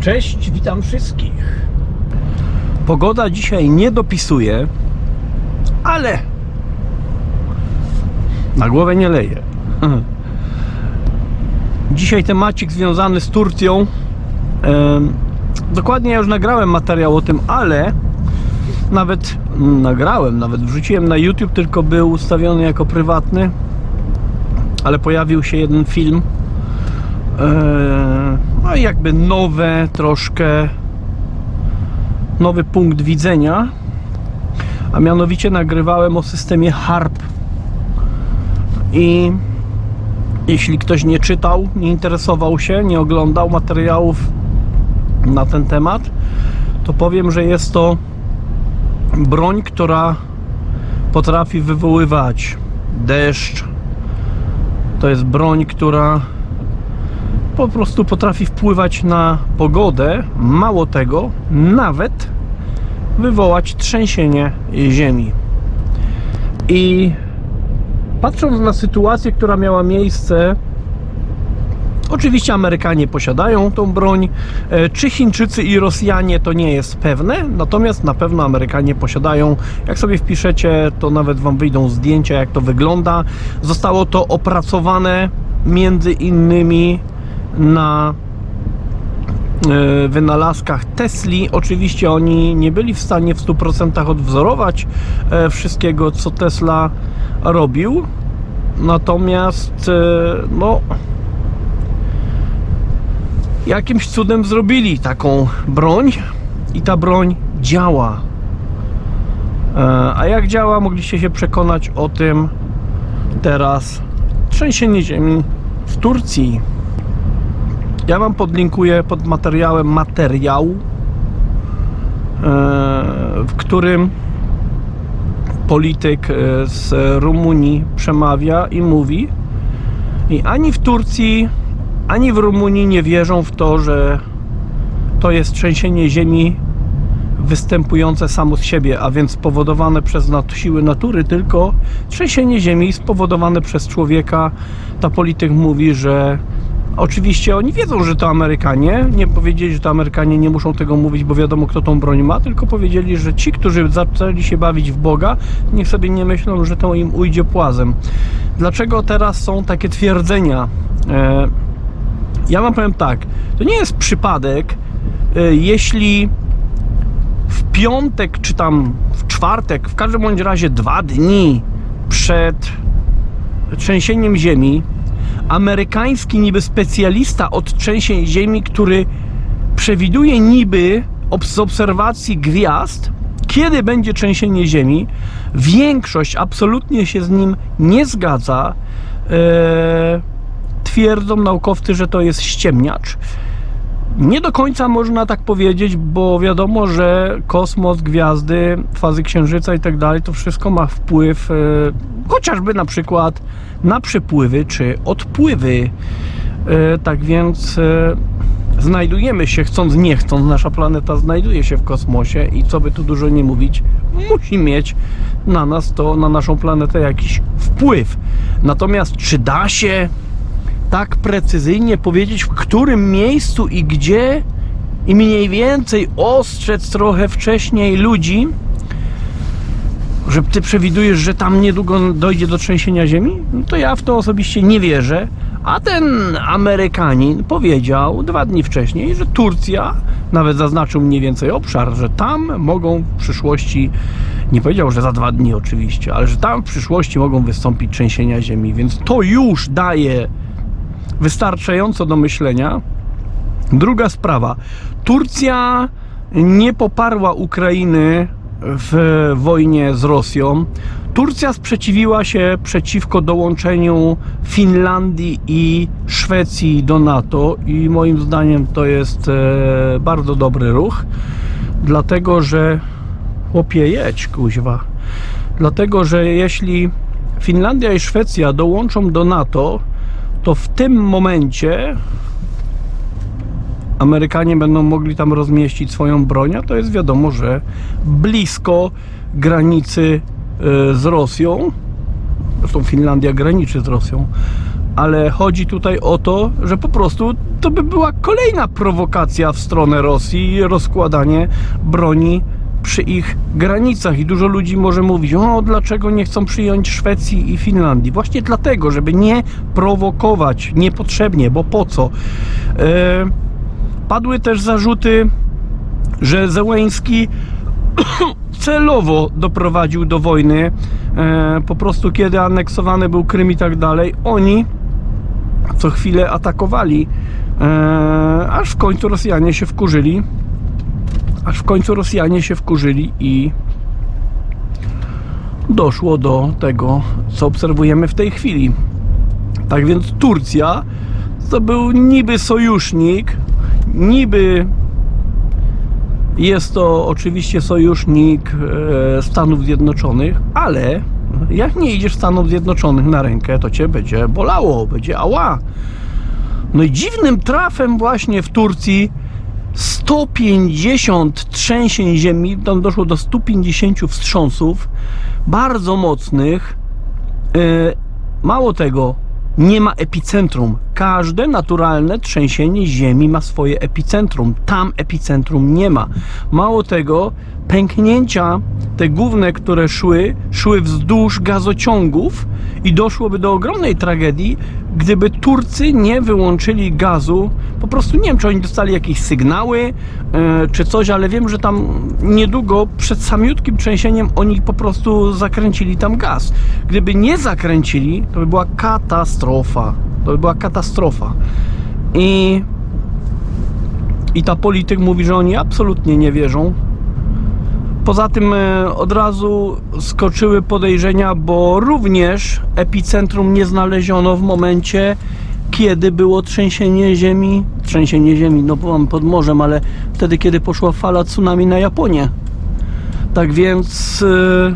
Cześć, witam wszystkich. Pogoda dzisiaj nie dopisuje, ale na głowę nie leje. Dzisiaj temacik związany z Turcją. Dokładnie ja już nagrałem materiał o tym, ale nawet mm, nagrałem, nawet wrzuciłem na YouTube, tylko był ustawiony jako prywatny, ale pojawił się jeden film. Eee, No i jakby nowe troszkę nowy punkt widzenia. A mianowicie nagrywałem o systemie HARP. I jeśli ktoś nie czytał, nie interesował się, nie oglądał materiałów na ten temat, to powiem, że jest to broń, która potrafi wywoływać deszcz. To jest broń, która po prostu potrafi wpływać na pogodę. Mało tego, nawet wywołać trzęsienie ziemi. I patrząc na sytuację, która miała miejsce Oczywiście Amerykanie posiadają tą broń. E, Czy Chińczycy i Rosjanie to nie jest pewne, natomiast na pewno Amerykanie posiadają. Jak sobie wpiszecie, to nawet Wam wyjdą zdjęcia, jak to wygląda. Zostało to opracowane między innymi na e, wynalazkach Tesli. Oczywiście oni nie byli w stanie w 100% odwzorować e, wszystkiego, co Tesla robił. Natomiast e, no jakimś cudem zrobili taką broń i ta broń działa. A jak działa, mogliście się przekonać o tym teraz. Trzęsienie ziemi w Turcji. Ja Wam podlinkuję pod materiałem materiał, e, w którym polityk e, z Rumunii przemawia i mówi i ani w Turcji ani w Rumunii nie wierzą w to, że to jest trzęsienie ziemi występujące samo z siebie, a więc spowodowane przez nat- siły natury, tylko trzęsienie ziemi spowodowane przez człowieka. Ta polityk mówi, że oczywiście oni wiedzą, że to Amerykanie. Nie powiedzieli, że to Amerykanie nie muszą tego mówić, bo wiadomo, kto tą broń ma, tylko powiedzieli, że ci, którzy zaczęli się bawić w Boga, niech sobie nie myślą, że to im ujdzie płazem. Dlaczego teraz są takie twierdzenia? E, ja wam powiem tak, to nie jest przypadek, y, jeśli w piątek czy tam w czwartek, w każdym bądź razie dwa dni przed trzęsieniem ziemi, amerykański niby specjalista od trzęsień ziemi, który przewiduje niby z obserwacji gwiazd, kiedy będzie trzęsienie ziemi, większość absolutnie się z nim nie zgadza. Eee, twierdzą naukowcy, że to jest ściemniacz. Nie do końca można tak powiedzieć, bo wiadomo, że kosmos, gwiazdy, fazy księżyca i tak dalej, to wszystko ma wpływ e, chociażby na przykład na przepływy czy odpływy. E, tak więc e, znajdujemy się, chcąc nie chcąc, nasza planeta znajduje się w kosmosie i co by tu dużo nie mówić, musi mieć na nas to, na naszą planetę jakiś wpływ. Natomiast czy da się tak precyzyjnie powiedzieć, w którym miejscu i gdzie, i mniej więcej ostrzec trochę wcześniej ludzi, że ty przewidujesz, że tam niedługo dojdzie do trzęsienia ziemi? No to ja w to osobiście nie wierzę. A ten Amerykanin powiedział dwa dni wcześniej, że Turcja, nawet zaznaczył mniej więcej obszar, że tam mogą w przyszłości, nie powiedział, że za dwa dni oczywiście, ale że tam w przyszłości mogą wystąpić trzęsienia ziemi, więc to już daje wystarczająco do myślenia. Druga sprawa. Turcja nie poparła Ukrainy w wojnie z Rosją. Turcja sprzeciwiła się przeciwko dołączeniu Finlandii i Szwecji do NATO i moim zdaniem to jest e, bardzo dobry ruch, dlatego że chłopie jedź kuźwa. Dlatego, że jeśli Finlandia i Szwecja dołączą do NATO, to w tym momencie Amerykanie będą mogli tam rozmieścić swoją broń, a to jest wiadomo, że blisko granicy e, z Rosją, zresztą Finlandia graniczy z Rosją, ale chodzi tutaj o to, że po prostu to by była kolejna prowokacja w stronę Rosji rozkładanie broni przy ich granicach i dużo ludzi może mówić, o dlaczego nie chcą przyjąć Szwecji i Finlandii? Właśnie dlatego, żeby nie prowokować niepotrzebnie, bo po co? E, padły też zarzuty, że Zełęński celowo doprowadził do wojny. E, po prostu kiedy aneksowany był Krym i tak dalej, oni co chwilę atakowali, e, aż w końcu Rosjanie się wkurzyli. Aż w końcu Rosjanie się wkurzyli i doszło do tego, co obserwujemy w tej chwili. Tak więc Turcja to był niby sojusznik, niby jest to oczywiście sojusznik e, Stanów Zjednoczonych, ale jak nie idziesz Stanów Zjednoczonych na rękę, to cię będzie bolało, będzie ała. No i dziwnym trafem właśnie w Turcji 150 trzęsień ziemi, tam doszło do 150 wstrząsów, bardzo mocnych. E, Mało tego, nie ma epicentrum. Każde naturalne trzęsienie ziemi ma swoje epicentrum. Tam epicentrum nie ma. Mało tego, pęknięcia, te główne, które szły, szły wzdłuż gazociągów i doszłoby do ogromnej tragedii, gdyby Turcy nie wyłączyli gazu. Po prostu nie wiem, czy oni dostali jakieś sygnały, e, czy coś, ale wiem, że tam niedługo przed samiutkim trzęsieniem oni po prostu zakręcili tam gaz. Gdyby nie zakręcili, to by była katastrofa. To by była katastrofa. I, i ta polityk mówi, że oni absolutnie nie wierzą. Poza tym e, od razu skoczyły podejrzenia, bo również epicentrum nie znaleziono w momencie, kiedy było trzęsienie ziemi. Trzęsienie ziemi, no byłam pod morzem, ale wtedy, kiedy poszła fala tsunami na Japonię. Tak więc. e,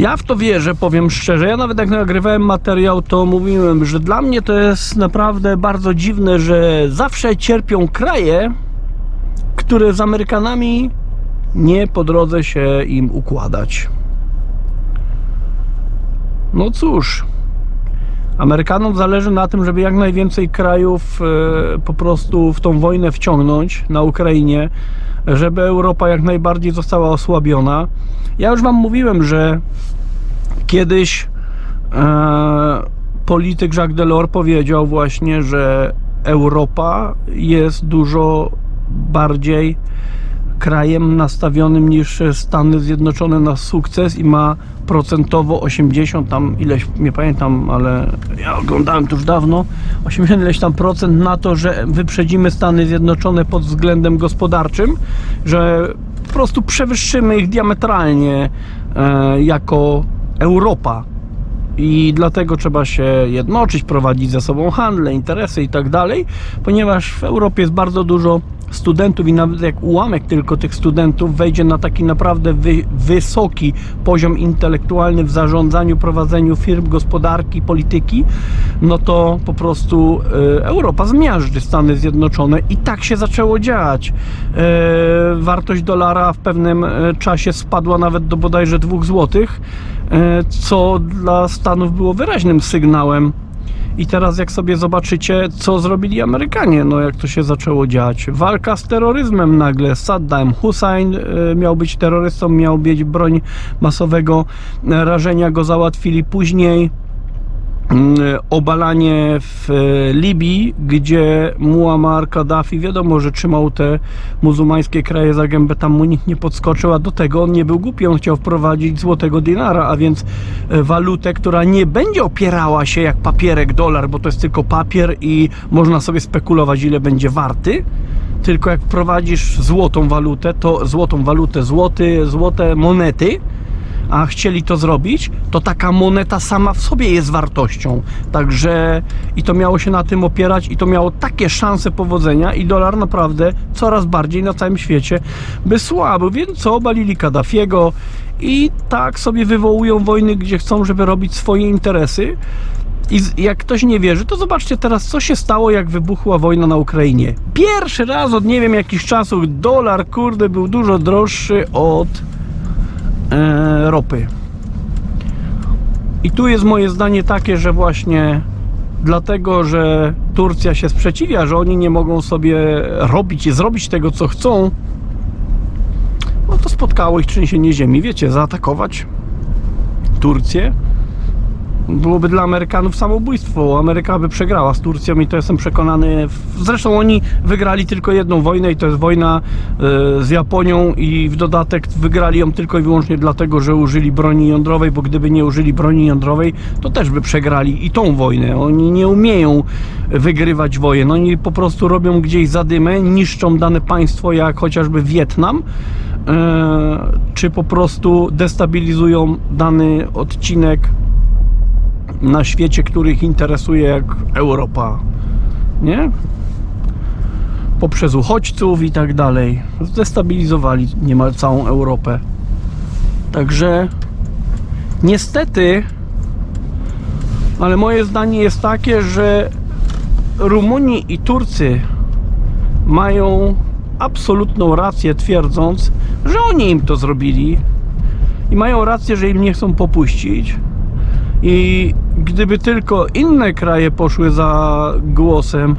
ja w to wierzę, powiem szczerze. Ja nawet jak nagrywałem materiał, to mówiłem, że dla mnie to jest naprawdę bardzo dziwne, że zawsze cierpią kraje, które z Amerykanami nie po drodze się im układać. No cóż, Amerykanom zależy na tym, żeby jak najwięcej krajów e, po prostu w tą wojnę wciągnąć na Ukrainie, żeby Europa jak najbardziej została osłabiona. Ja już Wam mówiłem, że kiedyś e, polityk Jacques Delors powiedział właśnie, że Europa jest dużo bardziej krajem nastawionym niż Stany Zjednoczone na sukces i ma procentowo 80 tam ileś, nie pamiętam, ale ja oglądałem to już dawno, 80 ileś tam procent na to, że wyprzedzimy Stany Zjednoczone pod względem gospodarczym, że po prostu przewyższymy ich diametralnie e, jako Europa. I dlatego trzeba się jednoczyć, prowadzić ze sobą handle, interesy i tak dalej, ponieważ w Europie jest bardzo dużo studentów i nawet jak ułamek tylko tych studentów wejdzie na taki naprawdę wy, wysoki poziom intelektualny w zarządzaniu, prowadzeniu firm, gospodarki, polityki, no to po prostu e, Europa zmiażdży Stany Zjednoczone i tak się zaczęło dziać. E, wartość dolara w pewnym e, czasie spadła nawet do bodajże 2 złotych, co dla Stanów było wyraźnym sygnałem i teraz jak sobie zobaczycie, co zrobili Amerykanie, no jak to się zaczęło dziać. Walka z terroryzmem nagle. Saddam Hussein e, miał być terrorystą, miał mieć broń masowego rażenia, go załatwili później. Mm, Obalanie w e, Libii, gdzie Muammar Kaddafi wiadomo, że trzymał te muzułmańskie kraje za gębę, tam mu nikt nie podskoczył, a do tego on nie był głupi, on chciał wprowadzić złotego dinara, a więc e, walutę, która nie będzie opierała się jak papierek dolar, bo to jest tylko papier i można sobie spekulować ile będzie warty, tylko jak wprowadzisz złotą walutę, to złotą walutę, złoty, złote monety, a chcieli to zrobić, to taka moneta sama w sobie jest wartością. Także i to miało się na tym opierać i to miało takie szanse powodzenia i dolar naprawdę coraz bardziej na całym świecie by słabł. Więc co, obalili Kaddafiego i tak sobie wywołują wojny, gdzie chcą, żeby robić swoje interesy. I jak ktoś nie wierzy, to zobaczcie teraz, co się stało, jak wybuchła wojna na Ukrainie. Pierwszy raz od nie wiem jakich czasów dolar, kurde, był dużo droższy od e, ropy. I tu jest moje zdanie takie, że właśnie dlatego, że Turcja się sprzeciwia, że oni nie mogą sobie robić i zrobić tego, co chcą, no to spotkało ich trzęsienie ziemi. Wiecie, zaatakować Turcję byłoby dla Amerykanów samobójstwo. Ameryka by przegrała z Turcją i to jestem przekonany. Zresztą oni wygrali tylko jedną wojnę i to jest wojna e, z Japonią i w dodatek wygrali ją tylko i wyłącznie dlatego, że użyli broni jądrowej, bo gdyby nie użyli broni jądrowej, to też by przegrali i tą wojnę. Oni nie umieją wygrywać wojen. Oni po prostu robią gdzieś zadymę, niszczą dane państwo jak chociażby Wietnam, e, czy po prostu destabilizują dany odcinek na świecie, który ich interesuje jak Europa. Nie? Poprzez uchodźców i tak dalej. Zdestabilizowali niemal całą Europę. Także niestety, ale moje zdanie jest takie, że Rumuni i Turcy mają absolutną rację twierdząc, że oni im to zrobili i mają rację, że im nie chcą popuścić. I gdyby tylko inne kraje poszły za głosem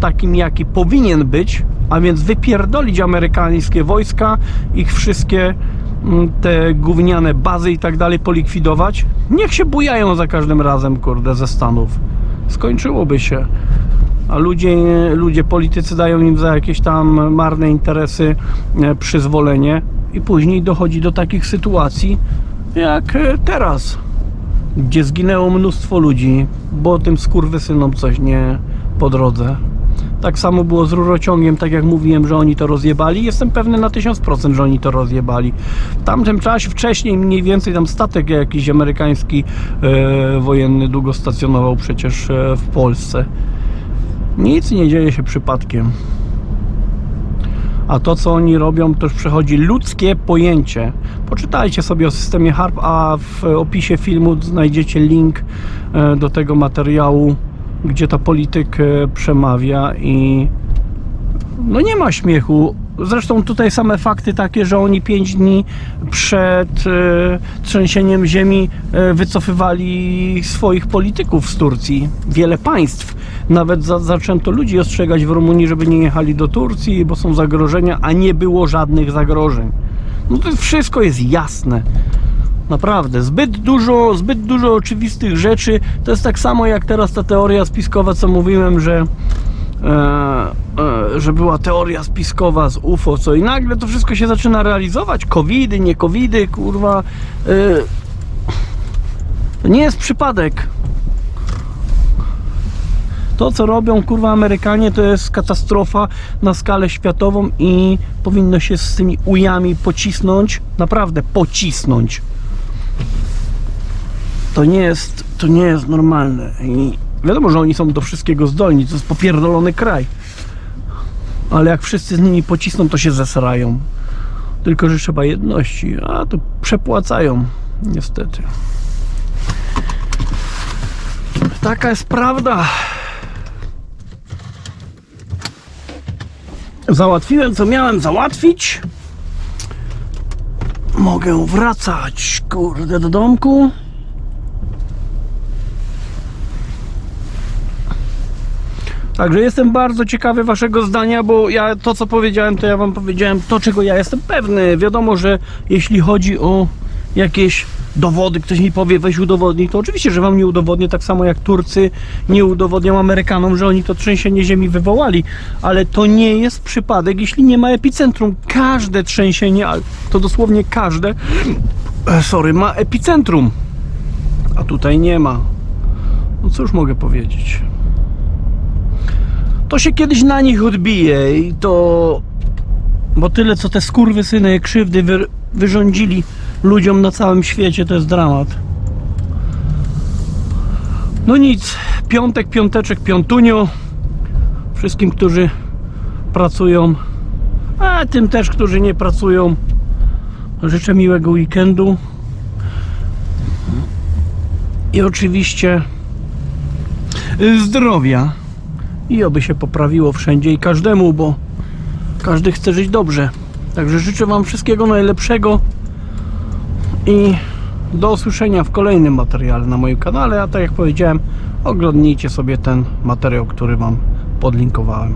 takim, jaki powinien być, a więc wypierdolić amerykańskie wojska, ich wszystkie mm, te gówniane bazy i tak dalej polikwidować, niech się bujają za każdym razem, kurde, ze Stanów. Skończyłoby się. A ludzie, ludzie, politycy dają im za jakieś tam marne interesy e, przyzwolenie i później dochodzi do takich sytuacji jak e, teraz gdzie zginęło mnóstwo ludzi, bo tym skurwysynom coś nie po drodze. Tak samo było z rurociągiem, tak jak mówiłem, że oni to rozjebali. Jestem pewny na 1000%, że oni to rozjebali. W tamtym czasie, wcześniej mniej więcej tam statek jakiś amerykański e, wojenny długo stacjonował przecież e, w Polsce. Nic nie dzieje się przypadkiem. A to, co oni robią, już przechodzi ludzkie pojęcie. Poczytajcie sobie o systemie HARP, a w opisie filmu znajdziecie link e, do tego materiału, gdzie ta polityk przemawia i no nie ma śmiechu. Zresztą tutaj same fakty takie, że oni 5 dni przed e, trzęsieniem ziemi e, wycofywali swoich polityków z Turcji. Wiele państw. Nawet za, zaczęto ludzi ostrzegać w Rumunii, żeby nie jechali do Turcji, bo są zagrożenia, a nie było żadnych zagrożeń. No to wszystko jest jasne. Naprawdę, zbyt dużo, zbyt dużo oczywistych rzeczy. To jest tak samo jak teraz ta teoria spiskowa, co mówiłem, że e, e, że była teoria spiskowa z UFO, co i nagle to wszystko się zaczyna realizować. Covidy, nie covidy, kurwa. E, to nie jest przypadek. To, co robią kurwa Amerykanie, to jest katastrofa na skalę światową i powinno się z tymi ujami pocisnąć, naprawdę pocisnąć. To nie jest, to nie jest normalne. I wiadomo, że oni są do wszystkiego zdolni, to jest popierdolony kraj. Ale jak wszyscy z nimi pocisną, to się zesrają. Tylko, że trzeba jedności, a to przepłacają, niestety. Taka jest prawda. Załatwiłem, co miałem załatwić. Mogę wracać, kurde, do domku. Także jestem bardzo ciekawy waszego zdania, bo ja to co powiedziałem, to ja wam powiedziałem to, czego ja jestem pewny. Wiadomo, że jeśli chodzi o jakieś dowody, ktoś mi powie, weź udowodnij, to oczywiście, że wam nie udowodnię, tak samo jak Turcy nie udowodnią Amerykanom, że oni to trzęsienie ziemi wywołali, ale to nie jest przypadek, jeśli nie ma epicentrum. Każde trzęsienie, to dosłownie każde, e, sorry, ma epicentrum, a tutaj nie ma. No cóż mogę powiedzieć? To się kiedyś na nich odbije i to bo tyle co te skurwysyny krzywdy wy, wyrządzili ludziom na całym świecie to jest dramat. No nic piątek, piąteczek, piątunio. Wszystkim, którzy pracują. A tym też, którzy nie pracują. Życzę miłego weekendu. I oczywiście zdrowia. i oby się poprawiło wszędzie i każdemu, bo każdy chce żyć dobrze. Także życzę Wam wszystkiego najlepszego i Do usłyszenia w kolejnym materiale na moim kanale, a tak jak powiedziałem, oglądnijcie sobie ten materiał, który Wam podlinkowałem.